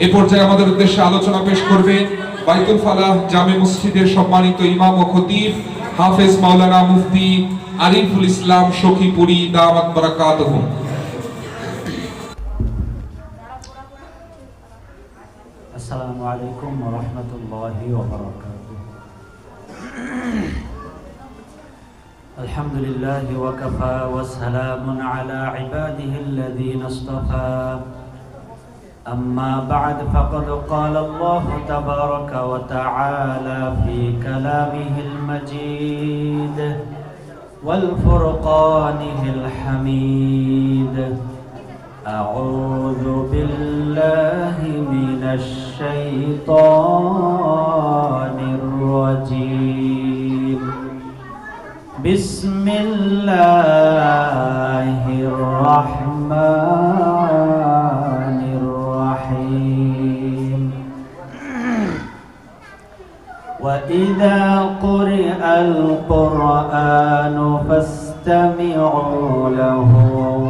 এ পর্যায়ে আমাদের উদ্দেশ্যে আলোচনা পেশ করবে বাইতুল ফালাহ জামে মসজিদের সম্মানিত ইমাম ও খতিব হাফেজ মাওলানা মুফতি আরিফুল ইসলাম সখীপুরি দামাত বারাকাতুহু السلام عليكم ورحمة الله وبركاته الحمد لله وكفى وسلام على عباده الذين اصطفى أما بعد فقد قال الله تبارك وتعالى في كلامه المجيد والفرقانه الحميد. أعوذ بالله من الشيطان الرجيم. بسم الله الرحمن وإذا قرئ القرآن فاستمعوا له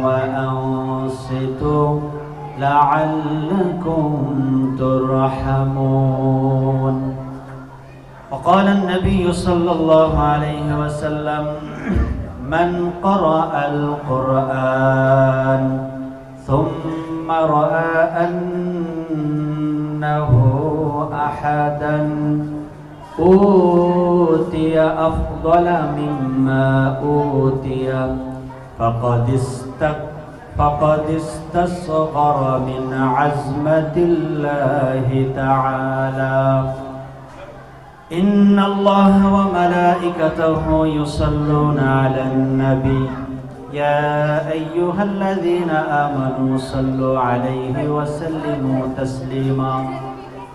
وأنصتوا لعلكم ترحمون وقال النبي صلى الله عليه وسلم من قرأ القرآن ثم رأى أنه أحدا أوتي أفضل مما أوتي. فقد استك فقد استصغر من عزمة الله تعالى. إن الله وملائكته يصلون على النبي. يا أيها الذين آمنوا صلوا عليه وسلموا تسليما.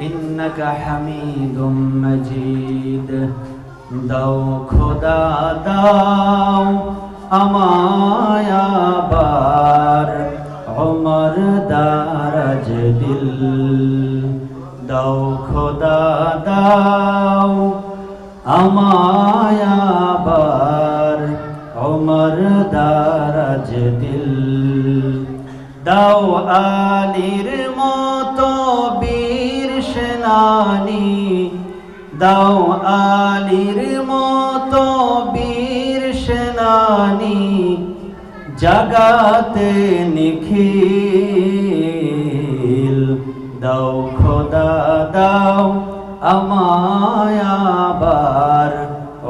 إنك حميد مجيد দাও খোদা দাও আমায় আবার ওমর দারাজ দিল দাও খোদা দাও আমায় আবার ওমর দারাজ দিল দাও আলীর মতো বীর সেনানী দাও আলীর মতো বীর সেনানী, জাগাতে নিখিল। দাও খোদা, দাও আমায় আবার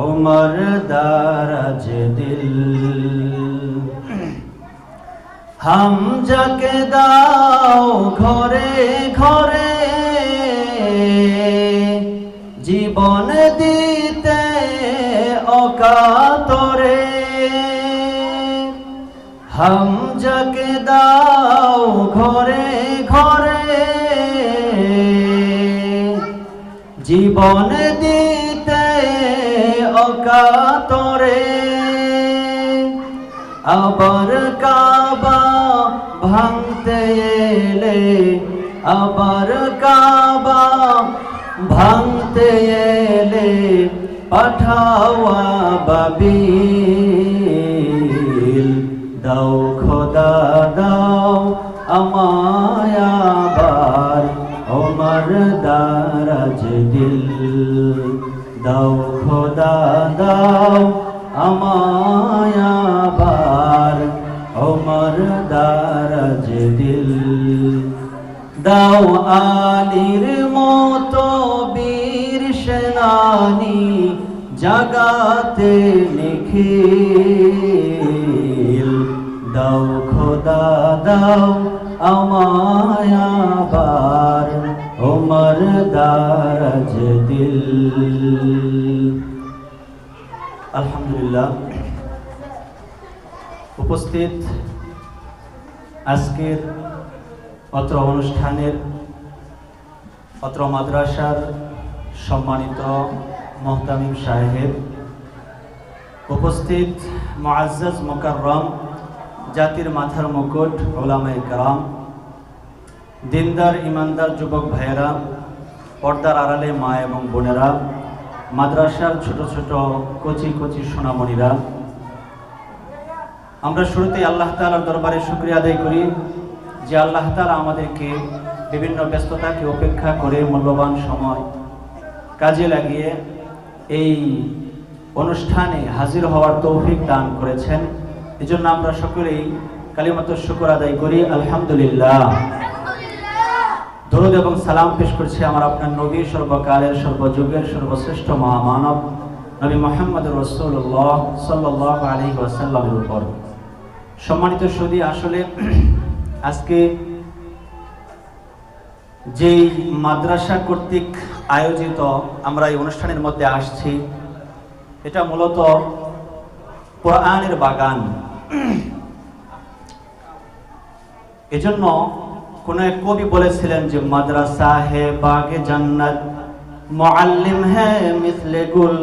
ওমর দারাজ দিল। হাম যাকে দাও ঘরে ঘরে জীবন দিতে অকাতরে। হাম যাকে দাও ঘরে ঘরে। জীবন দিতে অকাতরে। আবার কাবা ভাঙতে এলে আবার কাবা ভাঙতে এলে পাঠাওয়া বাবিল। দাও খোদা, দাও আমায় আবার ওমর দারাজ দিল। দাও খোদা, দাও আমায় আবার ওমর দারাজ দিল। দাও আলীর মতো সেনানী জাগাতে নিখিল। দাও খোদা, দাও আমায় আবার, ওমর দারাজ দিল। আলহামদুলিল্লাহ। উপস্থিত আজকের অত্র অনুষ্ঠানের, অত্র মাদ্রাসার সম্মানিত মোহতামিম সাহেব, উপস্থিত মুআজ্জাজ মোকাররম, জাতির মাথার মুকুট ওলামায়ে কারাম, দিনদার, ইমানদার যুবক ভাইয়েরা, পর্দার আড়ালে মা এবং বোনেরা, মাদ্রাসার ছোট ছোট কচি কচি সোনামণিরা, আমরা শুরুতেই আল্লাহ তাআলার দরবারে শুক্রিয়া আদায় করি যে আল্লাহ তাআলা আমাদেরকে বিভিন্ন ব্যস্ততাকে উপেক্ষা করে মূল্যবান সময় কাজে লাগিয়ে এই অনুষ্ঠানে হাজির হওয়ার তৌফিক দান করেছেন। এজন্য আমরা সকলেই কালিমাত শুকর আদায় করি। আলহামদুলিল্লাহ। দরুদ এবং সালাম পেশ করছি আমার আপনার নবী, সর্বকালের, সর্বযুগের, সর্বশ্রেষ্ঠ মহামানব নবী মোহাম্মদ রসুল্লাহ সাল্লাহ আলী ওয়াসাল্লামের উপর। সম্মানিত সৌদি, আসলে আজকে যেই মাদ্রাসা কর্তৃক আয়োজিত আমরা এই অনুষ্ঠানের মধ্যে আসছি, এটা মূলত কোরআনের বাগান। এজন্য কোন এক কবি বলেছিলেন যে, মাদ্রাসা হে বাগে জান্নাত, মুআল্লিম হে মিসলে গুল।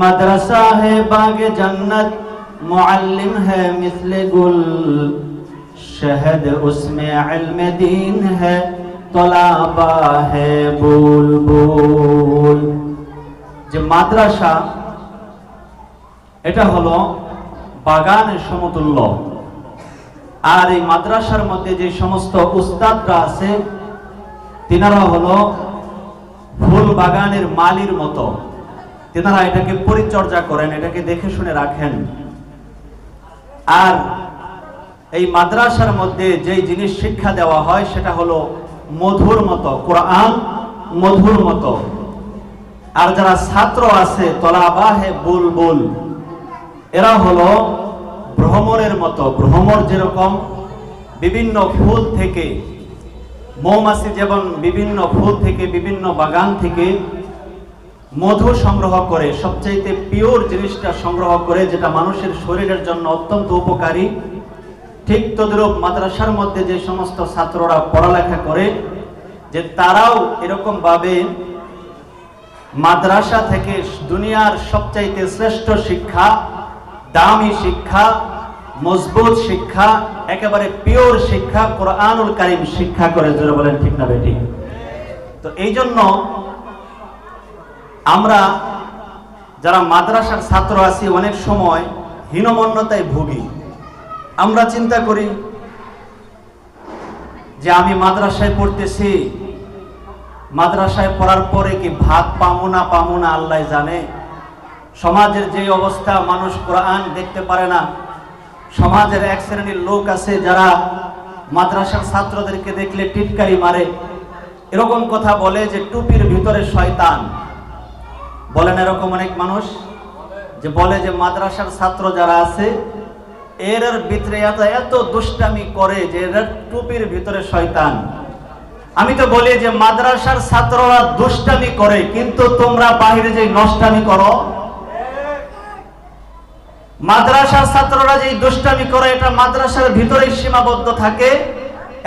মাদ্রাসা হে বাগে জান্নাত, মুআল্লিম হে মিসলে গুল। शहद उसमें इल्म दीन है तलाबा है বুলবুল যে মাদ্রাসা এটা হলো বাগানের সমতুল্য আর এই মাদ্রাসার মধ্যে যে সমস্ত উস্তাদরা আছে তিনারা হলো ফুল বাগানের মালির মতো তিনারা এটাকে পরিচর্যা করেন এটাকে দেখে শুনে রাখেন আর এই মাদ্রাসার মধ্যে যেই জিনিস শিক্ষা দেওয়া হয়, সেটা হলো মধুর মতো, কোরআন মধুর মতো। আর যারা ছাত্র আছে, তলাবাহে বুলবুল, এরা হলো ভ্রমরের মতো। ভ্রমর যেরকম বিভিন্ন ফুল থেকে, মৌমাছি যেমন বিভিন্ন ফুল থেকে, বিভিন্ন বাগান থেকে মধু সংগ্রহ করে, সবচাইতে পিওর জিনিসটা সংগ্রহ করে, যেটা মানুষের শরীরের জন্য অত্যন্ত উপকারী। ঠিক তদ্রূপ মাদ্রাসার মধ্যে যে সমস্ত ছাত্ররা পড়ালেখা করে, যে তারাও এরকম ভাবে মাদ্রাসা থেকে দুনিয়ার সবচাইতে শ্রেষ্ঠ শিক্ষা, দামি শিক্ষা, মজবুত শিক্ষা, একেবারে পিওর শিক্ষা, কোরআনুল কারিম শিক্ষা করে জোরে বলেন ঠিক না বেটি? তো এই জন্য আমরা যারা মাদ্রাসার ছাত্র আছি, অনেক সময় হীনমন্যতায় ভুগি। আমরা চিন্তা করি যে আমি মাদ্রাসায় পড়তেছি। মাদ্রাসায় পড়ার পরে কি ভাত পামো না পামো না আল্লাহ জানে? সমাজের যে অবস্থা, মানুষ কোরআন দেখতে পারে না। সমাজের এক শ্রেণির লোক আছে যারা মাদ্রাসার ছাত্রদেরকে দেখলে টিটকারি মারে। এরকম কথা বলে যে টুপির ভিতরে শয়তান। বলেন এরকম অনেক মানুষ? যে বলে যে মাদ্রাসার ছাত্র যারা আছে এর ভিতরে এত এত দুষ্টামি করে যে এর টুপির ভিতরে শয়তান। আমি তো বলি যে মাদ্রাসার ছাত্ররা দুষ্টামি করে, কিন্তু তোমরা বাহিরে যে নষ্টামি করো, মাদ্রাসার ছাত্ররা যে দুষ্টামি করে, এটা মাদ্রাসার ভিতরেই সীমাবদ্ধ থাকে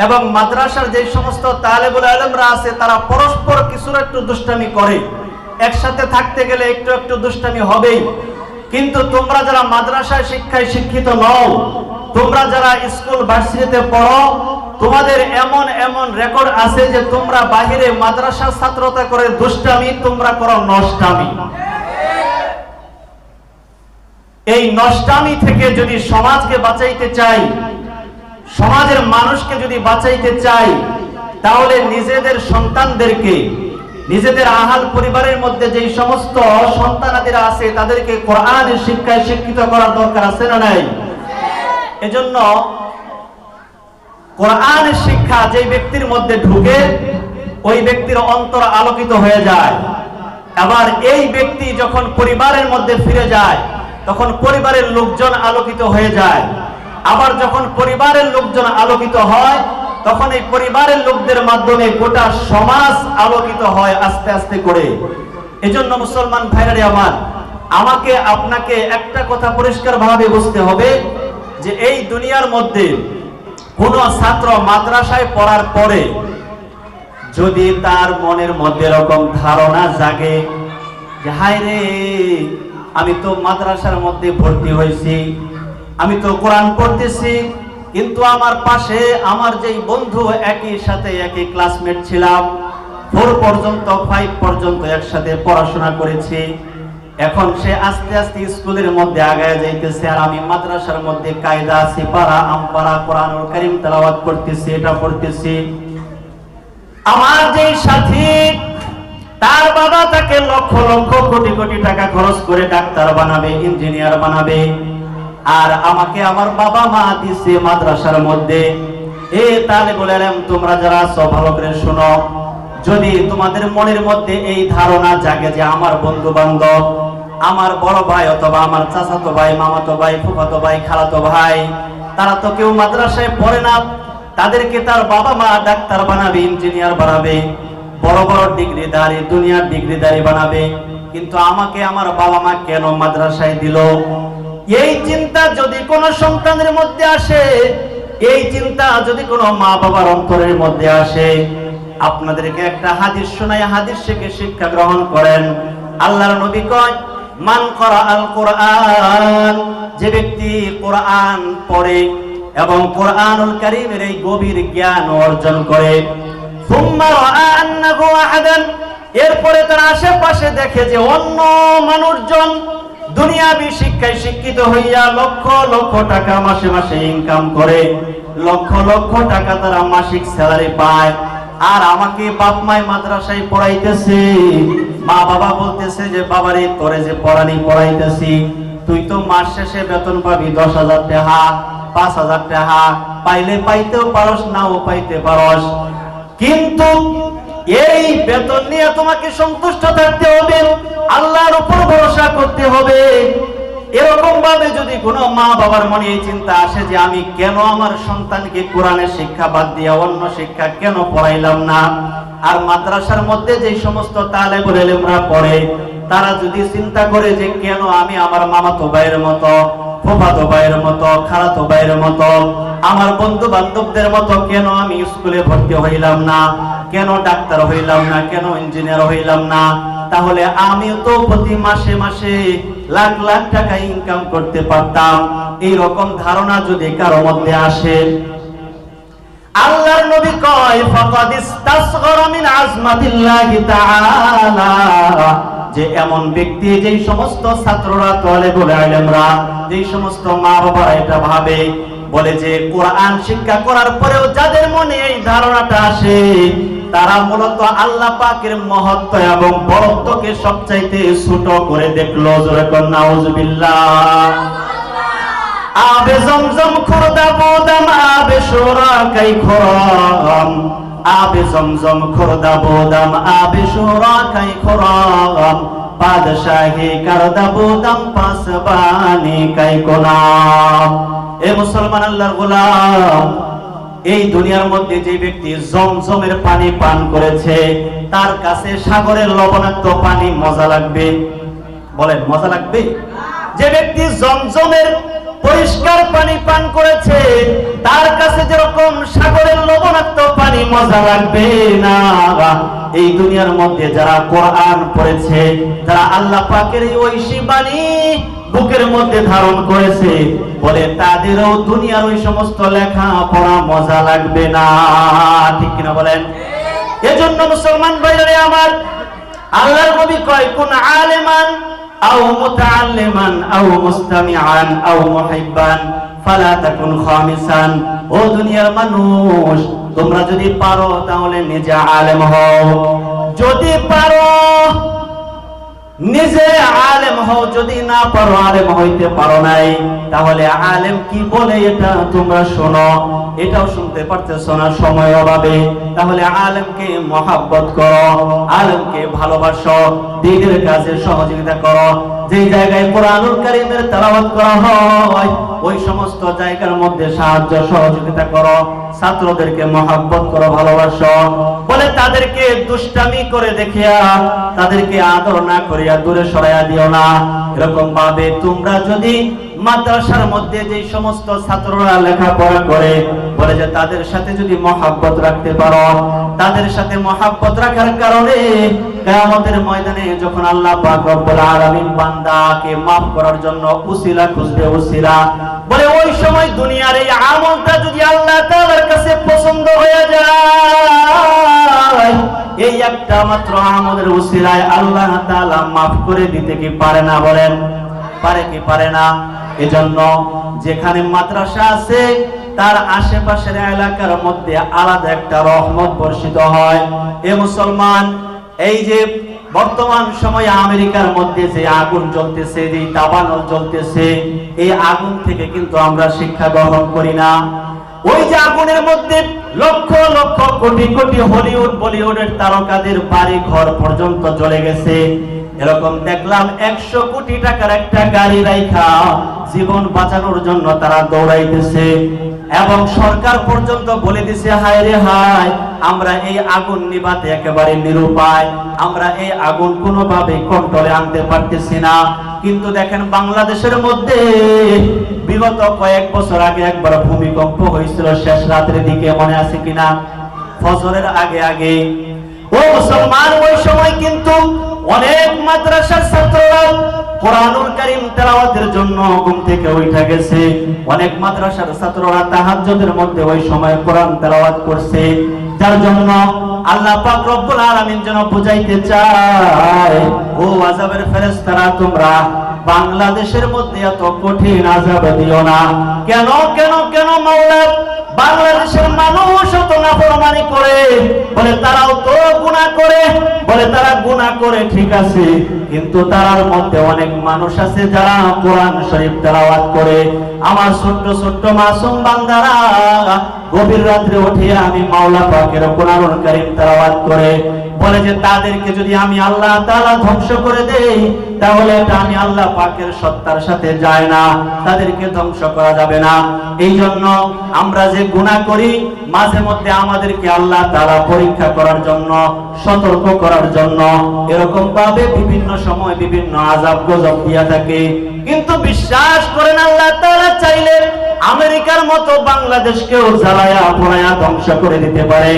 এবং মাদ্রাসার যে সমস্ত তালেবুল আলমরা আছে, তারা পরস্পর কিছুর একটু দুষ্টামি করে। একসাথে থাকতে গেলে একটু একটু দুষ্টামি হবেই। কিন্তু তোমরা যারা মাদ্রাসায় শিক্ষায় শিক্ষিত নও, তোমরা যারা স্কুল, ভার্সিটিতে পড়ো, তোমাদের এমন এমন রেকর্ড আছে যে তোমরা বাহিরে মাদ্রাসার ছাত্রতা করে দুষ্টামি তোমরা করো নষ্টামি। এই নষ্টামি থেকে যদি সমাজকে বাঁচাইতে চাই, সমাজের মানুষকে যদি বাঁচাইতে চাই, তাহলে নিজেদের সন্তানদেরকে নিজেদের আহাল পরিবারের মধ্যে যেই সমস্ত সন্তানাদিরা আছে, তাদেরকে কোরআনের শিক্ষায় শিক্ষিত করার দরকার আছে না নাই? এজন্য কোরআনের শিক্ষা যে ব্যক্তির মধ্যে ঢুকে, ওই ব্যক্তির অন্তর আলোকিত হয়ে যায়। আবার এই ব্যক্তি যখন পরিবারের মধ্যে ফিরে যায়, তখন পরিবারের লোকজন আলোকিত হয়ে যায়। আবার যখন পরিবারের লোকজন আলোকিত হয় তখন এই পরিবারের লোকদের মাধ্যমে গোটা সমাজ আলোকিত হয় আস্তে আস্তে করে। এজন্য মুসলমান ভাইরারে আমার, আমাকে আপনাকে একটা কথা পরিষ্কার ভাবে বুঝতে হবে যে এই দুনিয়ার মধ্যে কোন ছাত্র মাদ্রাসায় পড়ার পরে যদি তার মনের মধ্যে এরকম ধারণা জাগে যে, হায় রে, আমি তো মাদ্রাসার মধ্যে ভর্তি হয়েছি, আমি তো কোরআন পড়তেছি কিন্তু আমার পাশে আমার যেই বন্ধু, একই সাথে একই ক্লাসমেট ছিলাম। ফোর পর্যন্ত ফাইভ পর্যন্ত একসাথে পড়াশোনা করেছি। এখন সে আস্তে আস্তে স্কুলের মধ্যে আগায় যাইতেছে আর আমি মাদ্রাসার মধ্যে কায়দা, সিপারা, আমপারা, কোরআনুল কারীম তেলাওয়াত করতেছি, এটা পড়তেছি। আমার যেই সাথী, তার বাবা তাকে লক্ষ লক্ষ কোটি কোটি টাকা খরচ করে ডাক্তার বানাবে, ইঞ্জিনিয়ার বানাবে। আর আমাকে আমার বাবা মা দিছে মাদ্রাসার মধ্যে। এ তাহলে বলেলাম তোমরা যারা আছো, ভালো করে শোনো। যদি তোমাদের মনের মধ্যে এই ধারণা জাগে যে আমার বন্ধু বান্ধব আমার বড় ভাই অথবা আমার চাচাতো ভাই, মামাতো ভাই, ফুফাতো ভাই, খালাতো ভাই, তারা তো কেউ মাদ্রাসায় পড়ে না, তাদেরকে তার বাবা মা ডাক্তার বানাবে, ইঞ্জিনিয়ার বানাবে, বড় বড় ডিগ্রিধারী, দুনিয়ার ডিগ্রিধারী বানাবে। কিন্তু আমাকে আমার বাবা মা কেন মাদ্রাসায় দিল? এই চিন্তা যদি কোনো সন্তানের মধ্যে আসে, এই চিন্তা যদি কোনো মা বাবার অন্তরের মধ্যে আসে, আপনাদেরকে একটা হাদিস শোনায়, হাদিস থেকে শিক্ষা গ্রহণ করেন। আল্লাহর নবী কয়, মান করা আল কোরআন, যে ব্যক্তি কোরআন পড়ে এবং কোরআনুল কারীমের এই গভীর জ্ঞান অর্জন করে। এরপরে তার আশেপাশে দেখে যে অন্য মানুষজন দুনিয়াবি শিক্ষায় শিক্ষিত হইয়া লক্ষ লক্ষ টাকা মাসে মাসে ইনকাম করে। লক্ষ লক্ষ টাকা তারা মাসিক স্যালারি পায়। আর আমাকে বাপ মায় মাদ্রাসায় পড়াইতেছে। মা বাবা বলতেছে যে, বাবারে, তোরে যে পড়ানি, পড়াইতেছি। তুই তো মাস শেষে বেতন পাবি দশ হাজার টাকা, পাঁচ হাজার টাকা। পাইলে পাইতেও পারস, নাও পাইতে পারস। কিন্তু এই বেতন নিয়ে তোমাকে সন্তুষ্ট থাকতে হবে, আল্লাহর উপর ভরসা করতে হবে। এরকম ভাবে যদি কোনো মা বাবার মনে এই চিন্তা আসে যে আমি কেন আমার সন্তানকে কোরআনের শিক্ষা বাদ দিয়ে অন্য শিক্ষা কেন পড়াইলাম না? আর মাদ্রাসার মধ্যে যে সমস্ত তালেবুল এলেমরা পড়ে, তারা যদি চিন্তা করে যে কেন আমি আমার মামাতো ভাইয়ের মতো, ফুফাতো ভাইয়ের মতো, খালাতো ভাইয়ের মতো, আমার বন্ধু বান্ধবদের মতো কেন আমি স্কুলে ভর্তি হইলাম না? কেন ডাক্তার হইলাম না, কেন ইঞ্জিনিয়ার হইলাম না? তাহলে আমিও তো প্রতি মাসে মাসে লাখ লাখ টাকা ইনকাম করতে পারতাম। এই রকম ধারণা যদি কারও মধ্যে আসে? আল্লাহর নবী কয়, ফাকাদ ইস্তাসগরা মিন আজমাতিল্লাহি তাআলা। যে এমন ব্যক্তি, যেই সমস্ত ছাত্ররা তালেবুল ইলমরা যেই সমস্ত মা বাবারা এটা ভাবে, বলে যে কোরআন শিক্ষা করার পরেও যাদের মনে এই ধারণাটা আসে তারা মূলত আল্লাহ পাকের মহত্ব এবং বরত্বকে সবচাইতে ছোট করে দেখল, জোরে কর নাউজুবিল্লাহ। আবে জমজম খুরদা বোদাম, আবে সোরা কাই খরাম। আবে জমজম খুরদা বোদাম, আবে সোরা কাই খরাম। বাদশাহী করদা বোদাম পাসবানি কাই কোনাম। এ মুসলমান আল্লাহর গোলাম এই দুনিয়ার মধ্যে যে ব্যক্তি জমজমের পানি পান করেছে, তার কাছে সাগরের লবণাক্ত পানি মজা লাগবে? বলেন, মজা লাগবে? যে ব্যক্তি জমজমের পরিষ্কার পানি পান করেছে, তার কাছে যেরকম সাগরের লবণাক্ত পানি মজা লাগবে না। এই দুনিয়ার মধ্যে যারা কোরআন পড়েছে, যারা আল্লাহ পাকের ঐশী বাণী বুকের মধ্যে ধারণ করেছে, বলে তাদেরও দুনিয়ার ওই সমস্ত লেখা পড়া মজা লাগবে না। ঠিক কিনা বলেন? এজন্য মুসলমান ভাইরা আমার, আল্লাহর নবী কয়, কোন আলেমান আও মুতাআল্লিমান আও মুস্তামিআন আও মুহিব্বান, ফালা তাকুন খামিসান। ও দুনিয়ার মানুষ, তোমরা যদি পারো তাহলে নিজে আলেম হও। যদি পারো নিজে আলেম হও, যদি না পারো, আলেম হইতে পারো নাই। তাহলে আলেম কি বলে এটা তোমরা শোনো। এটাও শুনতে পারতেছো না সময় অভাবে। তাহলে আলেমকে মহাব্বত করো, আলেমকে ভালোবাসো, দিনের কাজে সহযোগিতা করো। যে জায়গায় কোরআনুল কারীমের তেলাওয়াত করা হয়, ওই সমস্ত জায়গার মধ্যে সাহায্য, সহযোগিতা করো। ছাত্রদেরকে মহাব্বত করো, ভালোবাসো। বলে তাদেরকে দুষ্টামি করে দেখিয়া তাদেরকে আদর না করিয়া দূরে সরাইয়া দিও না। এরকম ভাবে তোমরা যদি মাদ্রাসার মধ্যে যে সমস্ত ছাত্ররা লেখাপড়া করে, বলে যে তাদের সাথে যদি মহাব্বত রাখতে পারো, তাদের সাথে মহাব্বত রাখার কারণে কিয়ামতের ময়দানে যখন আল্লাহ পাক রব্বুল আলামিন বান্দাকে maaf করার জন্য উসিলা খুঁজবে উসিলা, বলে ওই সময় দুনিয়ার এই আমলটা যদি আল্লাহ তাআলার কাছে পছন্দ একটা মাত্র আমলের উসিলায় আল্লাহ তাআলা maaf করে দিতে কি পারে না বলেন? পারে কি পারে না? এজন্য যেখানে মাদ্রাসা আছে, তার আশেপাশের এলাকার মধ্যে আলাদা একটা রহমত বর্ষিত হয়। এ মুসলমান, এই যে বর্তমান সময়ে আমেরিকার মধ্যে যে আগুন জ্বলতেছে, যে দাবানল জ্বলতেছে, এই আগুন থেকে কিন্তু আমরা শিক্ষা গ্রহণ করি না। ওই যে আগুনের মধ্যে লক্ষ লক্ষ কোটি কোটি হলিউড বলিউডের তারকাদের বাড়ি ঘর পর্যন্ত জ্বলে গেছে। এরকম দেখলাম একশো কোটি টাকার একটা গাড়ি রাইখা জীবন বাঁচানোর জন্য তারা দৌড়াইতেছে। এবং সরকার পর্যন্ত বলে দিছে, হায় রে হায়, আমরা এই আগুন নিবাতে একেবারে নিরুপায়। আমরা এই আগুন কোনোভাবে কন্ট্রোলে আনতে পারতেছি না। কিন্তু দেখেন বাংলাদেশের মধ্যে বিগত কয়েক বছর আগে একবার ভূমিকম্প হয়েছিল, শেষ রাতের দিকে মনে আছে কিনা? ফজরের আগে আগে। ও মুসলমান, ওই সময় কিন্তু অনেক মাদ্রাসার ছাত্ররা কোরআনুল কারীম তেলাওয়াতের জন্য ঘুম থেকে উঠে গেছে। অনেক মাদ্রাসার ছাত্ররা তাহাজ্জুদের মধ্যে ওই সময় কোরআন তেলাওয়াত করছে। যার জন্য আল্লাহ পাক রব্বুল আলামিন যেন বুঝাইতে চায়, ও আযাবের ফেরেশতারা, তোমরা বাংলাদেশের মধ্যে এত কঠিন আযাব দিও না। কেন কেন কেন মাওলা বাংলাদেশের মানুষ তো নাফরমানি করে। বলে তারাও তো গুনাহ করে। বলে তারা গুনাহ করে, ঠিক আছে। কিন্তু তারার মধ্যে অনেক মানুষ আছে যারা কোরআন শরীফ তেলাওয়াত করে। আমার ছোট্ট ছোট্ট মাসুম বান্দারা গভীর রাত্রে উঠে আমি মাওলা পাকের কোরআনুল কারীম তেলাওয়াত করে বলে যে তাদেরকে যদি আমি আল্লাহ তাআলা ধ্বংস করে দেই, তাহলে এটা আমি আল্লাহ পাকের সত্তার সাথে যায় না, তাদেরকে ধ্বংস করা যাবে না। এই জন্য আমরা যে গুনাহ করি, মাঝে মধ্যে আমাদেরকে আল্লাহ তাআলা পরীক্ষা করার জন্য, সতর্ক করার জন্য এরকম ভাবে বিভিন্ন সময় বিভিন্ন আযাব গজব দিয়া থাকে। কিন্তু বিশ্বাস করেন আল্লাহ তাআলা চাইলে আমেরিকার মতো বাংলাদেশকেও জ্বালায়া পোড়ায়া ধ্বংস করে দিতে পারে।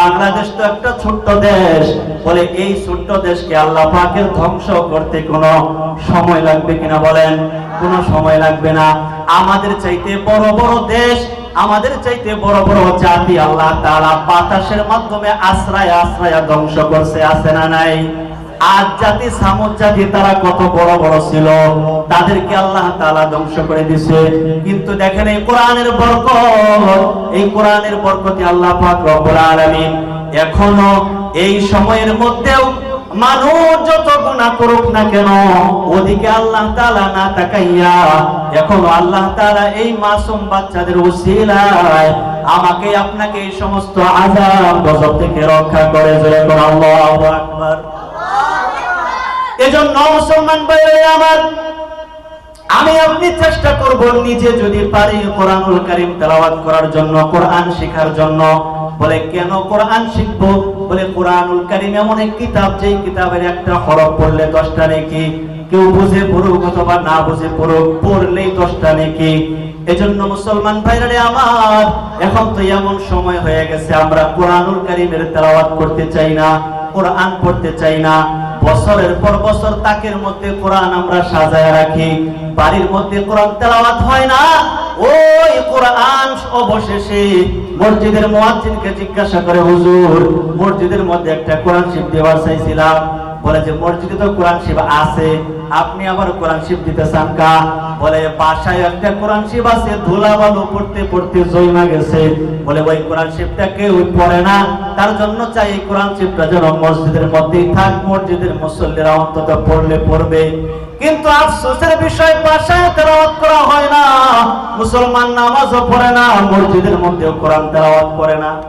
বাংলাদেশ তো একটা ছোট্ট দেশ। বলে এই ছোট্ট দেশকে আল্লাহ পাকের ধ্বংস করতে কোনো সময় লাগবে কিনা বলেন? কোনো সময় লাগবে না। আমাদের চাইতে বড় বড় দেশ, আমাদের চাইতে বড় বড় জাতি আল্লাহ তাআলা বাতাসের মাধ্যমে আশ্রয় আশ্রয় ধ্বংস করছে, আছে না নাই? আজ জাতি সামুদ জাতি, তারা কত বড় বড় ছিল। তাদেরকে আল্লাহ তাআলা ধ্বংস করে দিছে কিন্তু দেখেন এই কোরআনের বরকত, এই কোরআনের বরকতে আল্লাহ পাক রব্বুল এখনও এই সময়ের মধ্যেও মানুষ যত গুনাহ করুক না কেন, ওদিকে আল্লাহ তাআলা না তাকাইয়া এখনও আল্লাহ তাআলা এই মাসুম বাচ্চাদের উসিলায় আমাকে আপনাকে এই সমস্ত আযাব, গজব থেকে রক্ষা করে। কোন আল্লাহু আকবার। এজন্য মুসলমান ভাইরা আমার, আমি আপনি চেষ্টা করব নিজে যদি পারি কোরআনুল কারীম তেলাওয়াত করার জন্য, কোরআন শেখার জন্য। বলে, কেন কোরআন শিখব? বলে, কোরআনুল কারীম এমন এক কিতাব, যেই কিতাবের একটা হরফ পড়লে দশটা নেকি, কেউ বুঝে পড়ুক অথবা না বুঝে পড়ুক, পড়লেই দশটা নেকি। এজন্য মুসলমান ভাইরারে আমার, এখন তো এমন সময় হয়ে গেছে, আমরা কোরআনুল কারীমের তেলাওয়াত করতে চাই না, কোরআন পড়তে চাই না। বছরের পর বছর তাকের মধ্যে কোরআন আমরা সাজায় রাখি। বাড়ির মধ্যে কোরআন তেলাওয়াত হয় না। ওই কোরআন অবশেষে মসজিদের মোয়াজ্জিনকে জিজ্ঞাসা করে, হুজুর, মসজিদের মধ্যে একটা কোরআন শিব দেওয়ার চাইছিলাম। বলে যে, মসজিদে তো কোরআন শিব আছে, আপনি আবার কোরআন শিব দিতে চান কা? বলে, বাসায় একটা কোরআন শিব আছে ধুলা বালু পড়তে পড়তে জৈমা গেছে। বলে, ওই কোরআন শিবটা কেউ পড়ে না। তার জন্য চাই এই কোরআন শিবটা যেন মসজিদের মধ্যেই থাক, মসজিদের মুসল্লিরা অন্তত পড়লে পড়বে। কিন্তু আফসোসের বিষয়, বাসায় তেলাওয়াত করা হয় না। মুসলমান নামাজও পড়ে না, মসজিদের মধ্যেও কোরআন তেলাওয়াত করে না।